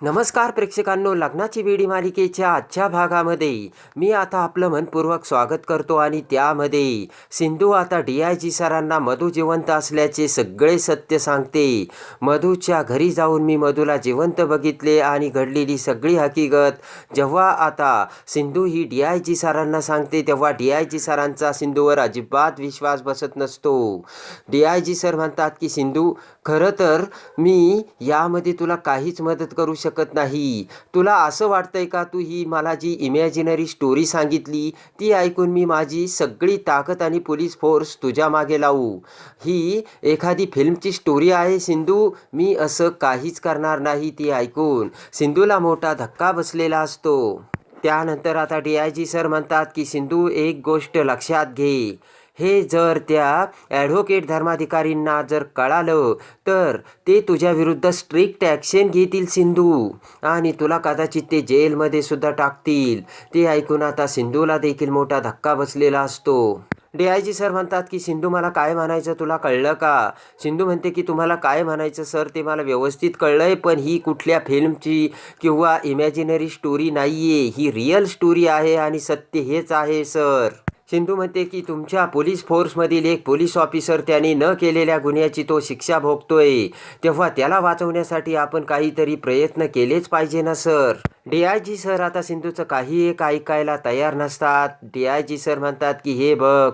नमस्कार प्रेक्षकांनो लग्नाची वेडी मालिकेच्या आजच्या भागामध्ये मी आता आपलं मनपूर्वक स्वागत करतो आणि त्यामध्ये सिंधू आता डी आय जी सरांना मधू जिवंत असल्याचे सगळे सत्य सांगते. मधूच्या घरी जाऊन मी मधूला जिवंत बघितले आणि घडलेली सगळी हकीकत जेव्हा आता सिंधू ही डी आय जी सरांना सांगते तेव्हा डी आय जी सरांचा सिंधूवर अजिबात विश्वास बसत नसतो. डी आय जी सर म्हणतात की सिंधू खरं तर मी यामध्ये तुला काहीच मदत करू शकत नाही. तुला असं वाटतंय का तू ही मला जी इमॅजिनरी स्टोरी सांगितली ती ऐकून मी माझी सगळी ताकद आणि पोलीस फोर्स तुझ्या मागे लावू. ही एखादी फिल्मची स्टोरी आहे सिंधू. मी असं काहीच करणार नाही ती ऐकून. सिंधूला मोठा धक्का बसलेला असतो. त्यानंतर आता डी आय जी सर म्हणतात की सिंधू एक गोष्ट लक्षात घे. हे जर त्या ॲडव्होकेट धर्माधिकारींना जर कळालं तर ते तुझ्या विरुद्ध स्ट्रिक्ट ॲक्शन घेतील सिंधू. आणि तुला कदाचित ते जेलमध्ये सुद्धा टाकतील. ते ऐकून आता सिंधूला देखील मोठा धक्का बसलेला असतो. डी आय जी सर म्हणतात की सिंधू मला काय म्हणायचं तुला कळलं का? सिंधू म्हणते की तुम्हाला काय म्हणायचं सर? ते मला व्यवस्थित कळलं आहे पण ही कुठल्या फिल्मची किंवा इमॅजिनरी स्टोरी नाही आहे ही रिअल स्टोरी आहे आणि सत्य हेच आहे सर. सिंधू म्हणते की तुमच्या पोलीस फोर्समधील एक पोलीस ऑफिसर त्याने न केलेल्या गुन्ह्याची तो शिक्षा भोगतोय. तेव्हा त्याला वाचवण्यासाठी आपण काहीतरी प्रयत्न केलेच पाहिजे ना sir. D I G sir आता सिंधूचं काही एक ऐकायला तयार नसतात. डी आय जी सर म्हणतात की हे बघ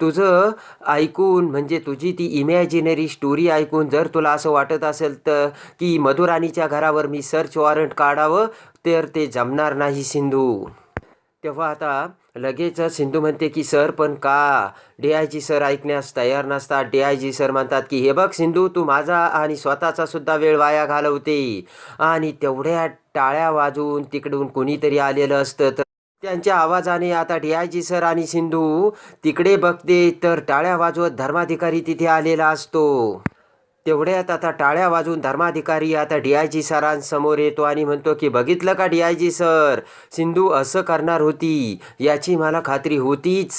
तुझं ऐकून म्हणजे तुझी ती इमॅजिनरी स्टोरी ऐकून जर तुला असं वाटत असेल तर की मधुराणीच्या घरावर मी सर्च वॉरंट काढावं तर ते जमणार नाही सिंधू. तेव्हा आता लगेचच सिंधू म्हणते की सर पण का डी आय जी सर ऐकण्यास तयार नसतात? डी आय जी सर म्हणतात की हे बघ सिंधू तू माझा आणि स्वतःचा सुद्धा वेळ वाया घालवते. आणि तेवढ्या टाळ्या वाजवून तिकडून कोणीतरी आलेलं असतं तर त्यांच्या आवाजाने आता डी आय जी सर आणि सिंधू तिकडे बघते तर टाळ्या वाजवत धर्माधिकारी तिथे आलेला असतो. तेवढ्यात आता टाळ्या वाजून धर्माधिकारी आता डी आय जी सरांसमोर येतो आणि म्हणतो की बघितलं का D I G sir? Sindhu असं करणार होती याची मला खात्री होतीच.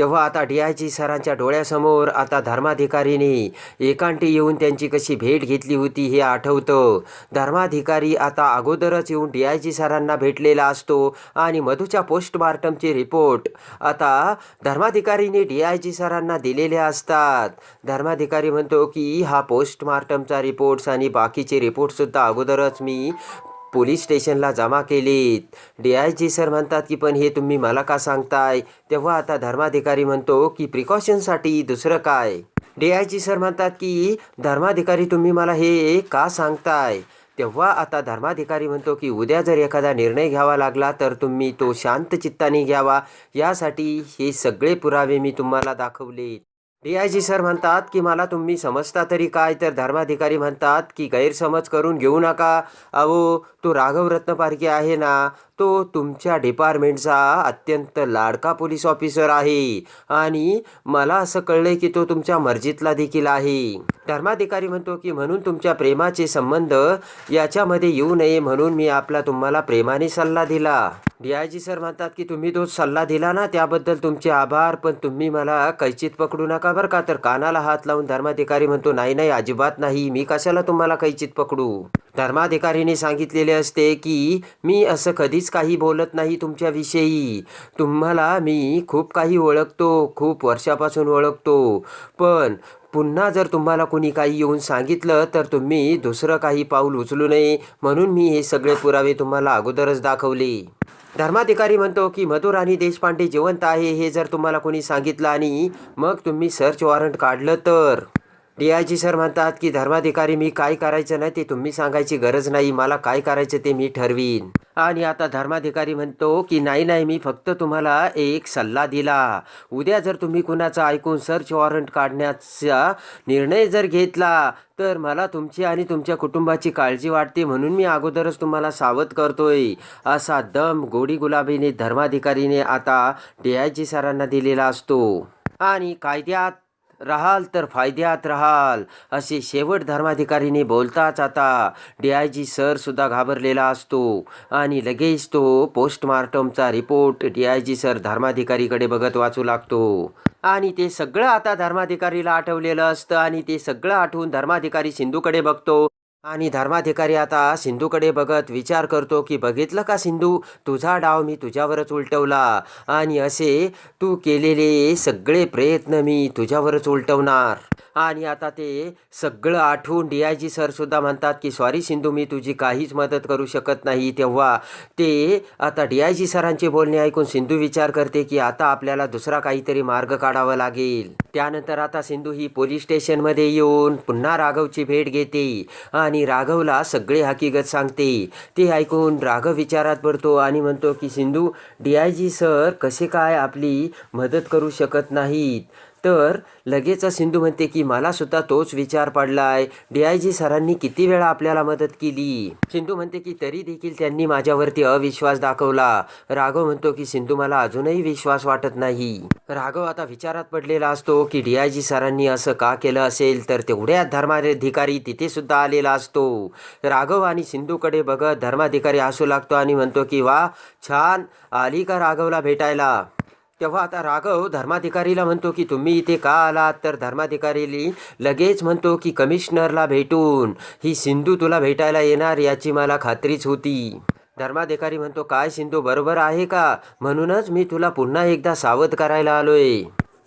तेव्हा आता डी आय जी सरांच्या डोळ्यासमोर आता धर्माधिकारीने एकांटी येऊन त्यांची कशी भेट घेतली होती हे आठवतं. धर्माधिकारी आता अगोदरच येऊन डी आय जी सरांना भेटलेला असतो आणि मधूच्या पोस्टमार्टमचे रिपोर्ट. आता धर्माधिकारीने डी आय जी सरांना दिलेले असतात. धर्माधिकारी म्हणतो की हा पोस्टमार्टमचा रिपोर्ट्स आणि बाकीचे रिपोर्टसुद्धा अगोदरच मी पोलीस स्टेशनला जमा केलीत. डी आय जी सर म्हणतात की पण हे तुम्ही मला का सांगताय? तेव्हा आता धर्माधिकारी म्हणतो की प्रिकॉशनसाठी दुसरं काय? डी आय जी सर म्हणतात की धर्माधिकारी तुम्ही मला हे का सांगताय? तेव्हा आता धर्माधिकारी म्हणतो की उद्या जर एखादा निर्णय घ्यावा लागला तर तुम्ही तो शांत चित्ताने घ्यावा. यासाठी हे सगळे पुरावे मी तुम्हाला दाखवले डीआयजी आय जी सर म्हणतात की मला तुम्ही समजता तरी काय तर धर्माधिकारी म्हणतात की गैरसमज करून घेऊ नका. अहो तो राघव रत्नपारखी आहे ना तो तुमच्या डिपार्टमेंटचा अत्यंत लाडका पोलीस ऑफिसर आहे. आणि मला असं कळलंय की तो तुमच्या मर्जीतला देखील आहे. धर्माधिकारी म्हणतो की म्हणून तुमच्या प्रेमाचे संबंध याच्यामध्ये येऊ नये म्हणून मी आपला तुम्हाला प्रेमाने सल्ला दिला. डी सर म्हणतात की तुम्ही तो सल्ला दिला ना त्याबद्दल तुमचे आभार पण तुम्ही मला कैचित पकडू नका बरं का तर कानाला हात लावून धर्माधिकारी म्हणतो नाही नाही अजिबात नाही मी कशाला तुम्हाला कैचित पकडू? धर्माधिकारीने सांगितलेले असते की मी असं कधीच काही बोलत नाही तुमच्याविषयी. तुम्हाला मी खूप काही ओळखतो खूप वर्षापासून ओळखतो. पण पुन्हा जर तुम्हाला कोणी काही येऊन सांगितलं तर तुम्ही दुसरं काही पाऊल उचलू नये. म्हणून मी हे सगळे पुरावे तुम्हाला अगोदरच दाखवले. धर्माधिकारी म्हणतो की मधुर आणि देशपांडे जिवंत आहे हे जर तुम्हाला कोणी सांगितलं आणि मग तुम्ही सर्च वॉरंट काढलं तर. डी आय जी सर म्हणतात की धर्माधिकारी मी काय करायचं नाही ते तुम्ही सांगायची गरज नाही. मला काय करायचं ते मी ठरवीन. आणि आता धर्माधिकारी म्हणतो की नाही नाही मी फक्त तुम्हाला एक सल्ला दिला. उद्या जर तुम्ही कुणाचा ऐकून सर्च वॉरंट काढण्याचा निर्णय जर घेतला तर मला तुमची आणि तुमच्या कुटुंबाची काळजी वाटते. म्हणून मी अगोदरच तुम्हाला सावध करतोय. असा दम गोडी गुलाबीने धर्माधिकारीने आता डी आय जी सरांना दिलेला असतो. आणि कायद्यात राहाल तर फायद्यात राहाल असे शेवट धर्माधिकारीने बोलताच आता. डी आय जी सरसुद्धा घाबरलेला असतो. आणि लगेच तो पोस्टमार्टमचा report D I G sir धर्माधिकारीकडे बघत वाचू लागतो. आणि ते सगळं आता धर्माधिकारीला आठवलेलं असतं आणि ते सगळं आठवून धर्माधिकारी सिंधूकडे बघतो. आणि धर्माधिकारी आता सिंधूकडे बघत विचार करतो की बघितलं का सिंधू? तुझा डाव मी तुझ्यावरच उलटवला. आणि असे तू केलेले सगळे प्रयत्न मी तुझ्यावरच उलटवणार. आणि आता ते सगळं आठवून डी आय जी सरसुद्धा म्हणतात की सॉरी सिंधू मी तुझी काहीच मदत करू शकत नाही. तेव्हा ते आता डी आय जी सरांचे बोलणे ऐकून सिंधू विचार करते की आता आपल्याला दुसरा काहीतरी मार्ग काढावा लागेल. त्यानंतर आता सिंधू ही पोलीस स्टेशनमध्ये येऊन पुन्हा राघवची भेट घेते. आणि राघवला सगळे हकीकत सांगते. ते ऐकून राघव विचारात पडतो आणि म्हणतो की Sindhu D I G sir कसे काय आपली मदत करू शकत नाहीत? तर लगेच सिंधू म्हणते की मला सुद्धा तोच विचार पडलाय. डी आय जी सरांनी किती वेळा आपल्याला मदत केली? सिंधू म्हणते की तरी देखील त्यांनी माझ्यावरती अविश्वास दाखवला. राघव म्हणतो की सिंधू मला अजूनही विश्वास वाटत नाही. राघव आता विचारात पडलेला असतो की डी आय जी सरांनी असं का केलं असेल? तर तेवढ्या धर्माधिकारी तिथे सुद्धा आलेला असतो. राघव आणि सिंधूकडे बघत धर्माधिकारी हसू लागतो आणि म्हणतो की वा छान. आली का राघवला भेटायला? तेव्हा आता राघव धर्माधिकारीला म्हणतो की तुम्ही इथे का आलात? तर धर्माधिकारी लगेच म्हणतो की कमिशनरला भेटून ही सिंधू तुला भेटायला येणार याची मला खात्रीच होती. धर्माधिकारी म्हणतो काय सिंधू बरोबर आहे का? म्हणूनच मी तुला पुन्हा एकदा सावध करायला आलोय.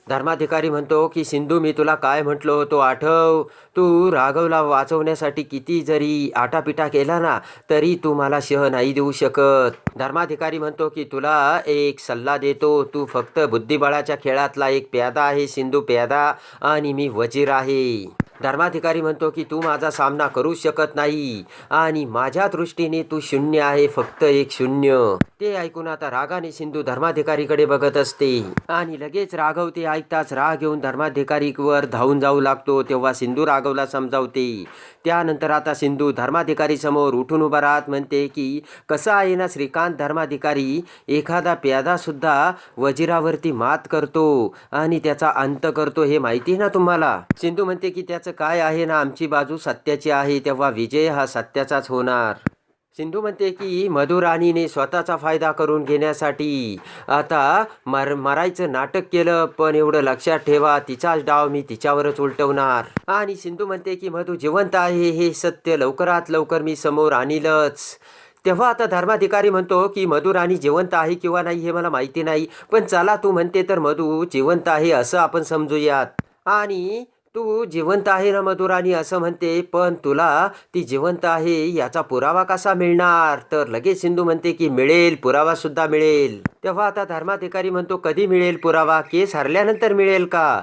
धर्माधिकारी म्हणतो की सिंधू मी तुला काय म्हटलो होतो आठव. तू राघवला वाचवण्यासाठी किती जरी आटापिटा केला ना तरी तू मला शह नाही देऊ शकत. धर्माधिकारी म्हणतो की तुला एक सल्ला देतो. तू फक्त बुद्धिबळाच्या खेळातला एक प्यादा आहे सिंधू प्यादा. आणि मी वजीर आहे. धर्माधिकारी म्हणतो की तू माझा सामना करू शकत नाही. आणि माझ्या दृष्टीने तू शून्य आहे फक्त एक शून्य. ते ऐकून आता रागाने सिंधू धर्माधिकारीकडे बघत असते. आणि लगेच राघव ते ऐकताच राग घेऊन धर्माधिकारीवर धावून जाऊ लागतो तेव्हा सिंधू राघवला समजावते. त्यानंतर आता सिंधू धर्माधिकारी समोर उठून उभा राहत म्हणते की कसं आहे ना श्रीकांत धर्माधिकारी? एखादा प्यादासुद्धा वजिरावरती मात करतो आणि त्याचा अंत करतो हे माहिती ना तुम्हाला? सिंधू म्हणते की सत्याचं काय आहे ना आमची बाजू सत्याची आहे तेव्हा विजय हा सत्याचाच होणार. सिंधू म्हणते की मधुराणीने स्वतःचा फायदा करून घेण्यासाठी आता मर मरायचं नाटक केलं पण एवढं लक्षात ठेवा तिचाच डाव मी तिच्यावरच उलटवणार. आणि सिंधू म्हणते की मधू जिवंत आहे हे सत्य लवकरात लवकर मी समोर आणीलच. तेव्हा आता धर्माधिकारी म्हणतो की मधुराणी जिवंत आहे किंवा नाही हे मला माहिती नाही पण चला तू म्हणते तर मधू जिवंत आहे असं आपण समजूयात. आणि तू जिवंत आहे ना मधुराणी असं म्हणते. पण तुला ती जिवंत आहे याचा पुरावा कसा मिळणार? तर लगेच सिंधू म्हणते की मिळेल पुरावा सुद्धा मिळेल. तेव्हा आता धर्माधिकारी म्हणतो कधी मिळेल पुरावा? केस हरल्यानंतर मिळेल का?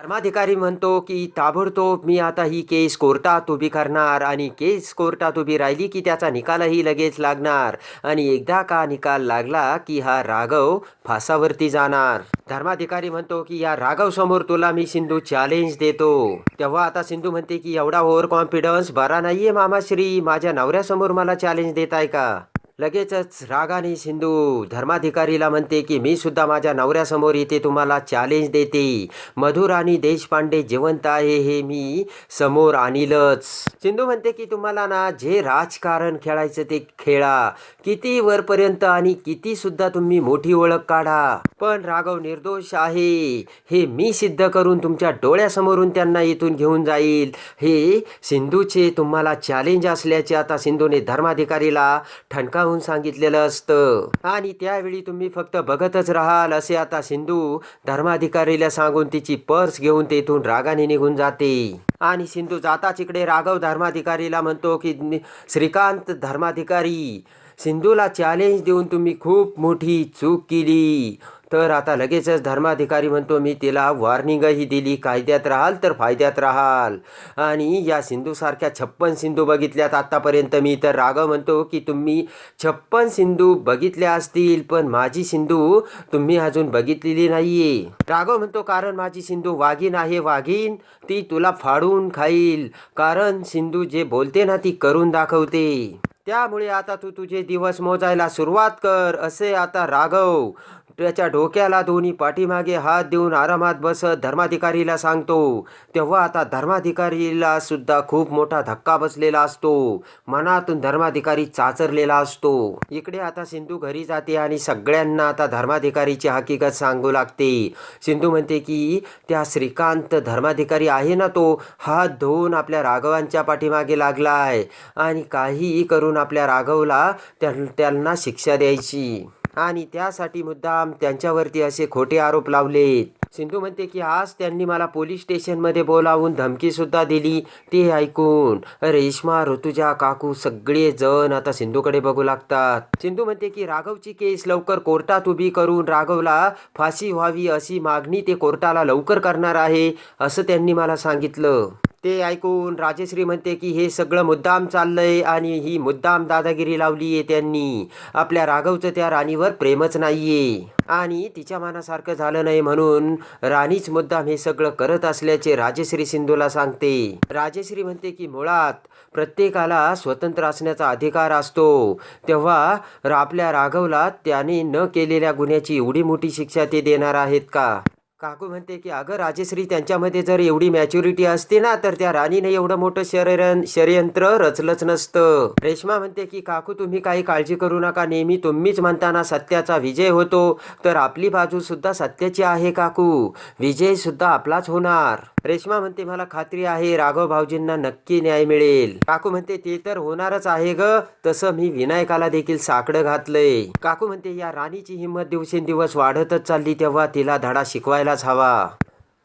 धर्माधिकारी म्हणतो की ताबडतोब मी आता ही केस कोर्टात उभी करणार आणि केस कोर्टात उभी राहिली की त्याचा निकालही लगेच लागणार आणि एकदा का निकाल लागला की हा राघव फासावरती जाणार. धर्माधिकारी म्हणतो की या राघव समोर तुला मी सिंधू चॅलेंज देतो. तेव्हा आता सिंधू म्हणते की एवढा ओव्हर कॉन्फिडन्स बरा नाहीये मामाश्री माझ्या नवऱ्यासमोर मला चॅलेंज देताय का? लगेचच रागाने सिंधू धर्माधिकारीला म्हणते की मी सुद्धा माझ्या नवऱ्यासमोर इथे तुम्हाला चॅलेंज देते. मधुर आणि देशपांडे जिवंत आहे हे मी समोर आणीलच. सिंधू म्हणते की तुम्हाला ना जे राजकारण खेळायचं ते खेळा. किती वरपर्यंत आणि किती सुद्धा तुम्ही मोठी ओळख काढा. पण राघव निर्दोष आहे. हे मी सिद्ध करून तुमच्या डोळ्यासमोरून त्यांना इथून घेऊन जाईल. हे सिंधूचे तुम्हाला चॅलेंज असल्याचे आता सिंधूने धर्माधिकारीला ठणकावून सांगितलेलं असतं. आणि त्यावेळी तुम्ही फक्त बघतच राहाल असे आता सिंधू धर्माधिकारीला सांगून तिची पर्स घेऊन तेथून रागाने निघून जाते. आणि सिंधू जाताच इकडे राघव धर्माधिकारीला म्हणतो की श्रीकांत धर्माधिकारी सिंधूला चॅलेंज देऊन तुम्ही खूप मोठी चूक केली. तर आता लगेचच धर्माधिकारी म्हणतो मी तिला वॉर्निंगही दिली कायद्यात राहाल तर फायद्यात राहाल. आणि या सिंधूसारख्या छप्पन सिंधू बघितल्यात आत्तापर्यंत मी. तर राघव म्हणतो की तुम्ही छप्पन सिंधू बघितल्या असतील पण माझी सिंधू तुम्ही अजून बघितलेली नाहीये. राघव म्हणतो कारण माझी सिंधू वाघीण आहे वाघीण. ती तुला फाडून खाईल. कारण सिंधू जे बोलते ना ती करून दाखवते. त्यामुळे आता तू तुझे दिवस मोजायला सुरुवात कर असे आता राघव. त्याच्या डोक्याला दोन्ही पाठीमागे हात देऊन आरामात बसत धर्माधिकारीला सांगतो. तेव्हा आता धर्माधिकारीला सुद्धा खूप मोठा धक्का बसलेला असतो. मनातून धर्माधिकारी चाचरलेला असतो. इकडे आता सिंधू घरी जाते आणि सगळ्यांना आता धर्माधिकारीची हकीकत सांगू लागते. सिंधू म्हणते की त्या श्रीकांत धर्माधिकारी आहे ना तो? हात धुवून आपल्या राघवांच्या पाठीमागे लागलाय आणि काहीही करून आपल्या राघवला त्यां- त्यांना शिक्षा द्यायची. आणि त्यासाठी मुद्दाम त्यांच्यावरती असे खोटे आरोप लावलेत सिंधू म्हणते की आज त्यांनी मला पोलीस स्टेशनमध्ये बोलावून धमकीसुद्धा दिली. ते ऐकून रेश्मा ऋतुजा काकू सगळे जण आता सिंधूकडे बघू लागतात. सिंधू म्हणते की राघवची केस लवकर कोर्टात उभी करून राघवला फाशी व्हावी अशी मागणी ते कोर्टाला लवकर करणार आहे असं त्यांनी मला सांगितलं. ते ऐकून राजेश्री म्हणते की हे सगळं मुद्दाम चाललंय आणि ही मुद्दाम दादागिरी लावली आहे त्यांनी. आपल्या राघवचं त्या राणीवर प्रेमच नाहीये. आणि तिच्या मनासारखं झालं नाही म्हणून राणीच मुद्दाम हे सगळं करत असल्याचे राजेश्री सिंधूला सांगते. राजेश्री म्हणते की मुळात प्रत्येकाला स्वतंत्र असण्याचा अधिकार असतो. तेव्हा आपल्या राघवला त्याने न केलेल्या गुन्ह्याची एवढी मोठी शिक्षा ते देणार आहेत का? काकू म्हणते की अगं राजेश्री त्यांच्यामध्ये जर एवढी मॅच्युरिटी असते ना तर त्या राणीने एवढं मोठं शरीर षडयंत्र रचलंच नसतं. रेश्मा म्हणते की काकू तुम्ही काही काळजी करू नका. नेहमी तुम्हीच म्हणताना सत्याचा विजय होतो. तर आपली बाजू सुद्धा सत्याची आहे काकू. विजय सुद्धा आपलाच होणार. रेश्मा म्हणते मला खात्री आहे राघव भाऊजींना नक्की न्याय मिळेल. काकू म्हणते ते तर होणारच आहे ग तसं मी विनायकाला देखील साकडं घातलंय. काकू म्हणते या राणीची हिंमत दिवसेंदिवस वाढतच चालली तेव्हा तिला धडा शिकवायलाच हवा.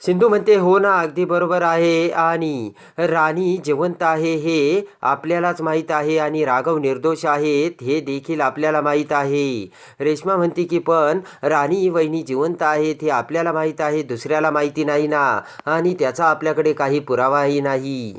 सिंधू म्हणते हो ना अगदी बरोबर आहे आणि राणी जिवंत आहे हे आपल्यालाच माहीत आहे आणि राघव निर्दोष आहेत हे देखील आपल्याला माहीत आहे. रेश्मा म्हणते की पण राणी वहिनी जिवंत आहेत हे आपल्याला माहीत आहे दुसऱ्याला माहिती नाही ना आणि त्याचा आपल्याकडे काही पुरावाही नाही.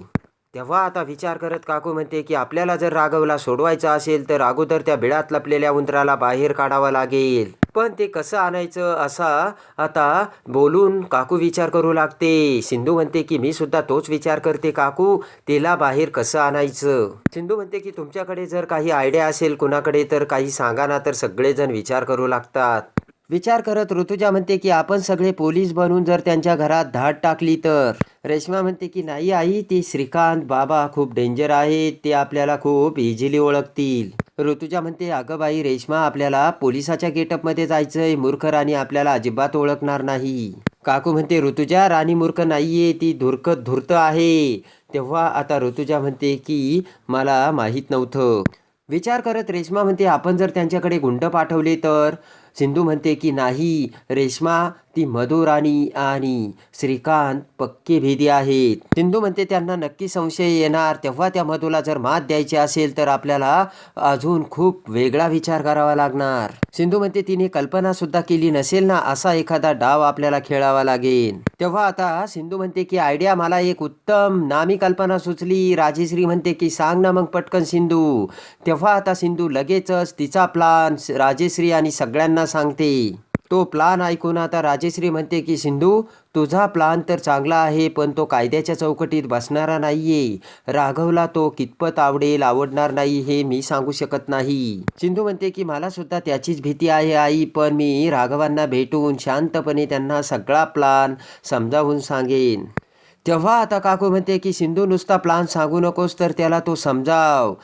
तेव्हा आता विचार करत काकू म्हणते की आपल्याला जर राघवला सोडवायचं असेल तर अगोदर त्या बिळात लपलेल्या उंदराला बाहेर काढावा लागेल. पण ते कसं आणायचं असा आता बोलून काकू विचार करू लागते. सिंधू म्हणते की मी सुद्धा तोच विचार करते काकू. तिला बाहेर कसं आणायचं? सिंधू म्हणते की तुमच्याकडे जर काही आयडिया असेल कुणाकडे तर काही सांगा ना तर सगळेजण विचार करू लागतात. विचार करत ऋतुजा म्हणते की आपण सगळे पोलीस बनून जर त्यांच्या घरात धाड टाकली तर. रेश्मा म्हणते की नाही आई ती श्रीकांत बाबा खूप डेंजर आहेत. ते आपल्याला खूप इझिली ओळखतील. ऋतुजा म्हणते अगं बाई रेश्मा आपल्याला पोलिसाच्या गेटअपमध्ये जायचंय. मूर्ख राणी आपल्याला अजिबात ओळखणार नाही. काकू म्हणते ऋतुजा राणी मूर्ख नाहीये. ती धुरक धुर्त आहे. तेव्हा आता ऋतुजा म्हणते की मला माहीत नव्हतं. विचार करत रेश्मा म्हणते आपण जर त्यांच्याकडे गुंड पाठवले तर? सिंधू म्हणते की नाही रेश्मा ती मधुराणी आणि श्रीकांत पक्की भेदी आहेत. सिंधू म्हणते त्यांना नक्की संशय येणार. तेव्हा त्या मधूला जर मात द्यायची असेल तर आपल्याला अजून खूप वेगळा विचार करावा लागणार. सिंधू म्हणते तिने कल्पना सुद्धा केली नसेल ना असा एखादा डाव आपल्याला खेळावा लागेल. तेव्हा आता सिंधू म्हणते की आयडिया मला एक उत्तम नामी कल्पना सुचली. राजेश्री म्हणते की सांग ना मग पटकन सिंधू. तेव्हा आता सिंधू लगेचच तिचा प्लान राजेश्री आणि सगळ्यांना सांगते. तो प्लान ऐकून आता राजेश्री म्हणते की सिंधू तुझा प्लान तर चांगला आहे पण तो कायद्याच्या चौकटीत बसणारा नाही आहे राघवला तो कितपत आवडेल आवडणार नाही हे मी सांगू शकत नाही. सिंधू म्हणते की मला सुद्धा त्याचीच भीती आहे आई पण मी राघवांना भेटून शांतपणे त्यांना सगळा प्लान समजावून सांगेन. तेव्हा आता काकू म्हणते की सिंधू नुसता प्लान सांगू नकोस तर त्याला तो समजाव.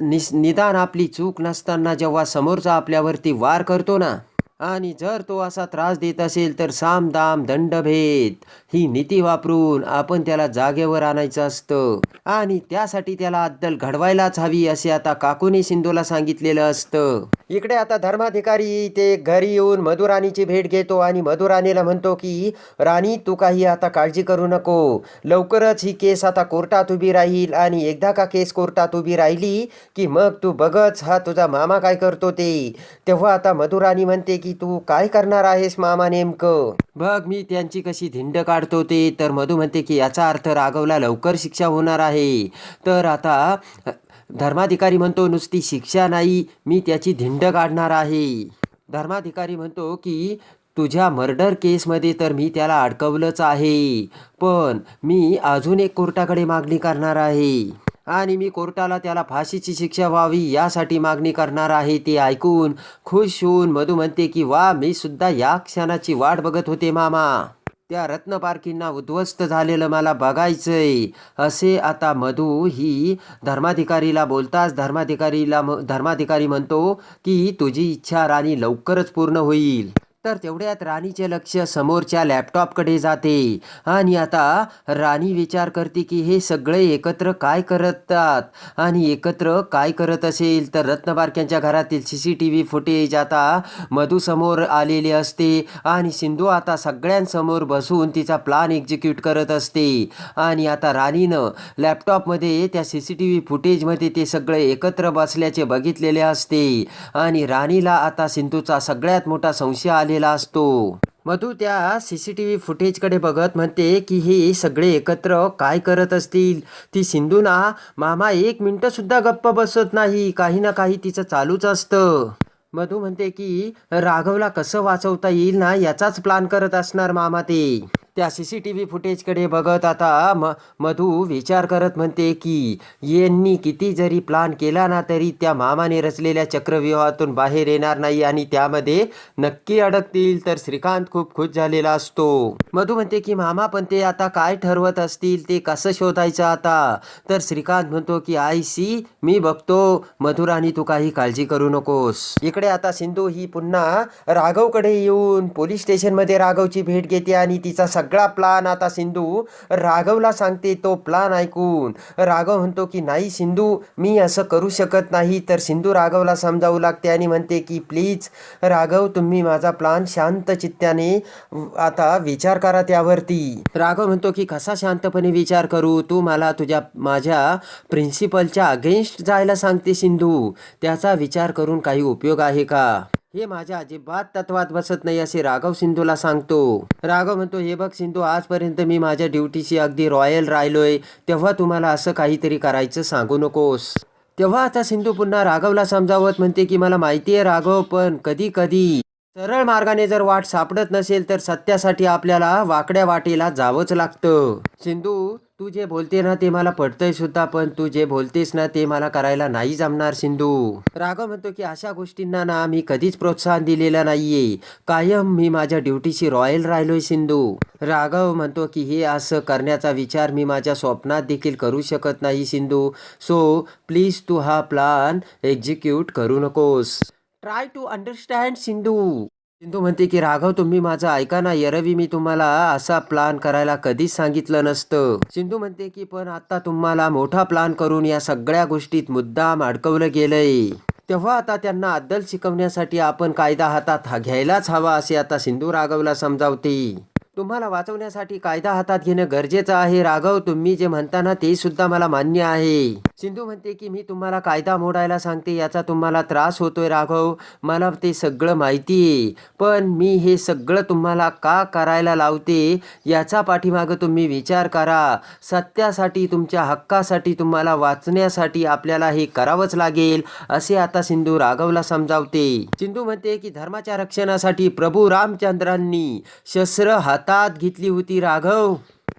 निस निदान आपली चूक नसताना जेव्हा समोरचा आपल्यावरती वार करतो ना आणि जर तो असा त्रास देत असेल तर साम दाम दंडभेद ही नीती वापरून आपण त्याला जागेवर आणायचं असतं. आणि त्यासाठी त्याला अद्दल घडवायलाच हवी असे आता काकूने सिंधूला सांगितलेलं असतं. इकडे आता धर्माधिकारी ते घरी येऊन मधुराणीची भेट घेतो आणि मधुराणीला म्हणतो की राणी तू काही आता काळजी करू नको. लवकरच ही केस आता कोर्टात उभी राहील आणि एकदा का केस कोर्टात उभी राहिली की मग तू बघच हा तुझा मामा काय करतो ते. तेव्हा आता मधुराणी म्हणते की की तू काय करणार आहेस मामा नेमकं? बघ मी त्यांची कशी धिंड काढतो ते. तर मधू म्हणते की याचा अर्थ राघवला लवकर शिक्षा होणार आहे. तर आता धर्माधिकारी म्हणतो नुसती शिक्षा नाही मी त्याची धिंड काढणार आहे. धर्माधिकारी म्हणतो की तुझ्या मर्डर केसमध्ये तर मी त्याला अडकवलंच आहे पण मी अजून एक कोर्टाकडे मागणी करणार आहे. आणि मी कोर्टाला त्याला फाशीची शिक्षा व्हावी यासाठी मागणी करणार आहे ते ऐकून खुश होऊन मधू म्हणते की वा मी सुद्धा या क्षणाची वाट बघत होते मामा. त्या रत्नपारखींना उद्ध्वस्त झालेलं मला बघायचंय. असे आता मधू ही धर्माधिकारीला बोलताच धर्माधिकारीला म- धर्माधिकारी म्हणतो की तुझी इच्छा राणी लवकरच पूर्ण होईल. तर तेवढ्यात राणीचे लक्ष समोरच्या लॅपटॉपकडे जाते. आणि आता राणी विचार करते की हे सगळे एकत्र काय करतात? आणि एकत्र काय करत असेल? तर रत्नबारक्यांच्या घरातील C C T V footage आता मधूसमोर आलेले असते. आणि सिंधू आता सगळ्यांसमोर बसून तिचा प्लान एक्झिक्यूट करत असते. आणि आता राणीनं लॅपटॉपमध्ये त्या सी सी टी व्ही फुटेजमध्ये ते सगळे एकत्र बसल्याचे बघितलेले असते. आणि राणीला आता सिंधूचा सगळ्यात मोठा संशय आलेला असतो. मधू त्या सी सी टी व्ही फुटेजकडे बघत म्हणते की हे सगळे एकत्र काय करत असतील? ती सिंधू ना मामा एक मिनटंसुद्धा गप्प बसत नाही. काही ना काही तिचं चालूच असतं. मधू म्हणते की राघवला कसं वाचवता येईल ना याचाच प्लान करत असणार मामा ते. त्या सी सी टी व्ही फुटेजकडे बघत आता म मधू विचार करत म्हणते की यांनी किती जरी प्लान केला ना तरी त्या मामाने रचलेल्या चक्रव्यूहातून बाहेर येणार नाही आणि त्यामध्ये नक्की अडकतील तर श्रीकांत खूप खुश झालेला असतो. मधू म्हणते की मामा पण ते आता काय ठरवत असतील? ते कसं शोधायचं आता? तर श्रीकांत म्हणतो की आय सी मी बघतो. मधुराणी तू काही काळजी करू नकोस. इकडे आता सिंधू ही पुन्हा राघवकडे येऊन पोलीस स्टेशनमध्ये राघवची भेट घेते आणि तिचा सगळा सगळा प्लान आता सिंधू राघवला सांगते तो प्लान ऐकून. राघव म्हणतो की नाही सिंधू मी असं करू शकत नाही. तर सिंधू राघवला समजावू लागते आणि म्हणते की प्लीज राघव तुम्ही माझा प्लान शांत चित्त्याने आता विचार करा त्यावरती. राघव म्हणतो की कसा शांतपणे विचार करू? तू मला तुझ्या माझ्या प्रिन्सिपलच्या अगेन्स्ट जायला सांगते सिंधू. त्याचा विचार करून काही उपयोग आहे का? हे माझ्या अजिबात तत्वात बसत नाही असे राघव सिंधूला सांगतो. राघव म्हणतो हे बघ सिंधू आजपर्यंत मी माझ्या ड्युटीशी अगदी रॉयल राहिलोय. तेव्हा तुम्हाला असं काहीतरी करायचं सांगू नकोस. तेव्हा आता सिंधू पुन्हा राघवला समजावत म्हणते की मला माहिती आहे राघव पण कधी कधी सरळ मार्गाने जर वाट सापडत नसेल तर सत्यासाठी आपल्याला वाकड्या वाटेला जावंच लागतं. सिंधू तू जे बोलते ना ते मला पटतंय सुद्धा पण तू जे बोलतेस ना ते मला करायला नाही जमणार सिंधू. राघव म्हणतो की अशा गोष्टींना ना मी कधीच प्रोत्साहन दिलेलं नाहीये. कायम मी माझ्या ड्युटीशी रॉयल राहिलोय सिंधू. राघव म्हणतो की हे असं करण्याचा विचार मी माझ्या स्वप्नात देखील करू शकत नाही सिंधू. सो प्लीज तू हा प्लान एक्झिक्यूट करू नकोस. Try to understand Sindhu Sindhu म्हणते की राघव तुम्ही माझं ऐका ना यरवी मी तुम्हाला असा प्लान करायला कधीच सांगितलं नसतं. सिंधू म्हणते की पण आता तुम्हाला मोठा प्लान करून या सगळ्या गोष्टीत मुद्दाम अडकवलं गेलंय. तेव्हा आता त्यांना अद्दल शिकवण्यासाठी आपण कायदा हातात घ्यायलाच हवा असे आता सिंधू राघवला समजावते. तुम्हाला वाचवण्यासाठी कायदा हातात घेणं गरजेचं आहे राघव. तुम्ही जे म्हणताना ते सुद्धा मला मान्य आहे. सिंधू म्हणते की मी तुम्हाला कायदा मोडायला सांगते याचा तुम्हाला त्रास होतोय राघव. मला ते सगळं माहिती आहे. पण मी हे सगळं तुम्हाला का करायला लावते याचा पाठीमागं तुम्ही विचार करा. सत्यासाठी तुमच्या हक्कासाठी तुम्हाला वाचण्यासाठी आपल्याला हे करावंच लागेल असे आता सिंधू राघवला समजावते. सिंधू म्हणते की धर्माच्या रक्षणासाठी प्रभू रामचंद्रांनी शस्त्र हातात घेतली होती राघव.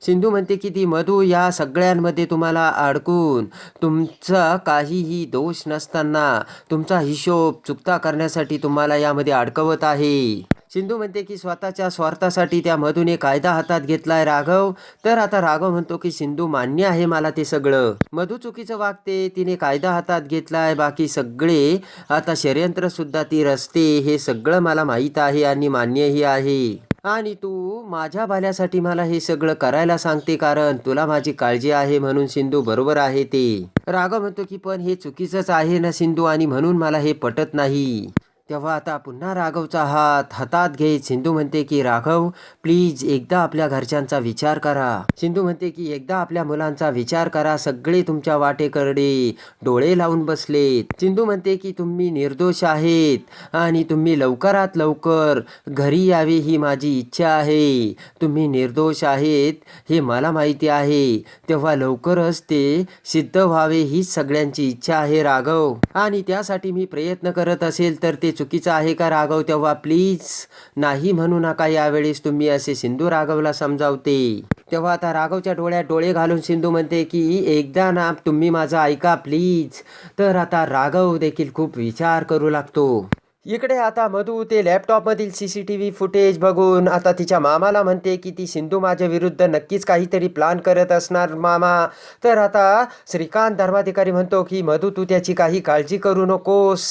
सिंधू म्हणते की ती मधू या सगळ्यांमध्ये तुम्हाला अडकून तुमचा काहीही दोष नसताना तुमचा हिशोब चुकता करण्यासाठी तुम्हाला यामध्ये अडकवत आहे. सिंधू म्हणते की स्वतःच्या स्वार्थासाठी त्या मधूने कायदा हातात घेतलाय राघव. तर आता राघव म्हणतो की सिंधू मान्य आहे मला ते सगळं. मधू चुकीचं वागते तिने कायदा हातात घेतलाय बाकी सगळे आता षडयंत्र सुद्धा ती रचते हे सगळं मला माहीत आहे आणि मान्यही आहे. आणि तू माझ्या भाल्यासाठी मला हे सगळं करायला सांगते कारण तुला माझी काळजी आहे म्हणून सिंधू बरोबर आहे ते. राघव म्हणतो की पण हे चुकीचंच आहे ना सिंधू आणि म्हणून मला हे पटत नाही. तेव्हा आता पुन्हा राघवचा हात हातात घेत सिंधू म्हणते की राघव प्लीज एकदा आपल्या घरच्यांचा विचार करा. सिंधू म्हणते की एकदा आपल्या मुलांचा विचार करा सगळे तुमच्या वाटेकडे डोळे लावून बसलेत. सिंधू म्हणते की तुम्ही निर्दोष आहेत आणि तुम्ही लवकरात लवकर घरी यावे ही माझी इच्छा आहे. तुम्ही निर्दोष आहेत हे मला माहिती आहे. तेव्हा लवकरच ते सिद्ध व्हावे हीच सगळ्यांची इच्छा आहे राघव. आणि त्यासाठी मी प्रयत्न करत असेल तर ते चुकीचं आहे का राघव तेव्हा प्लीज नाही म्हणू नका यावेळेस तुम्ही असे सिंधू राघवला समजावते. तेव्हा आता राघवच्या डोळ्यात डोळे घालून सिंधू म्हणते की एकदा ना तुम्ही माझं ऐका प्लीज. तर आता राघव देखील खूप विचार करू लागतो. इकडे आता मधू ते लॅपटॉपमधील C C T V footage बघून आता तिच्या मामाला म्हणते की ती सिंधू माझ्या विरुद्ध नक्कीच काहीतरी प्लान करत असणार मामा. तर आता श्रीकांत धर्माधिकारी म्हणतो की मधू तू त्याची काही काळजी करू नकोस.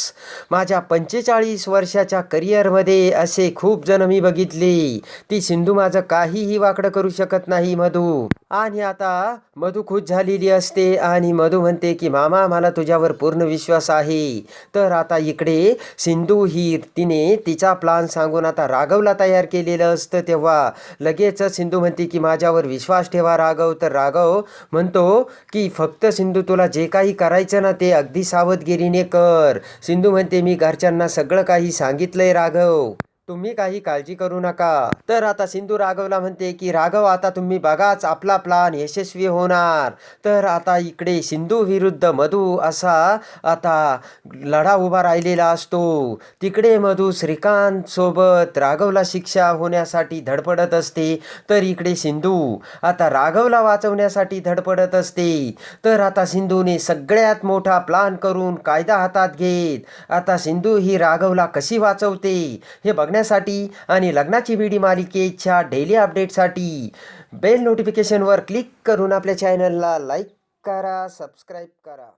माझ्या पंचेचाळीस वर्षाच्या करिअरमध्ये असे खूप जण मी बघितले. ती सिंधू माझं काहीही वाकडं करू शकत नाही मधू. आणि आता मधू खुश झालेली असते आणि मधू म्हणते की मामा मला तुझ्यावर पूर्ण विश्वास आहे. तर आता इकडे सिंधू ही तिने तिचा प्लान सांगून आता राघवला तयार केलेलं असतं तेव्हा लगेच सिंधू म्हणते की माझ्यावर विश्वास ठेवा राघव. तर राघव म्हणतो की फक्त सिंधू तुला जे काही करायचं ना ते अगदी सावधगिरीने कर. सिंधू म्हणते मी घरच्यांना सगळं काही सांगितलंय राघव. तुम्ही काही काळजी करू नका. तर आता सिंधू राघवला म्हणते की राघव आता तुम्ही बघाच आपला प्लान यशस्वी होणार. तर आता इकडे सिंधू विरुद्ध मधू असा आता लढा उभा राहिलेला असतो. तिकडे मधू श्रीकांत सोबत राघवला शिक्षा होण्यासाठी धडपडत असते. तर इकडे सिंधू आता राघवला वाचवण्यासाठी धडपडत असते. तर आता सिंधूने सगळ्यात मोठा प्लान करून कायदा हातात घेत आता सिंधू ही राघवला कशी वाचवते? हे बघण्या बघण्यासाठी आणि लग्नाची व्हिडी मालिकेच्या डेली अपडेटसाठी बेल नोटिफिकेशनवर क्लिक करून आपल्या चॅनलला लाईक करा सबस्क्राईब करा.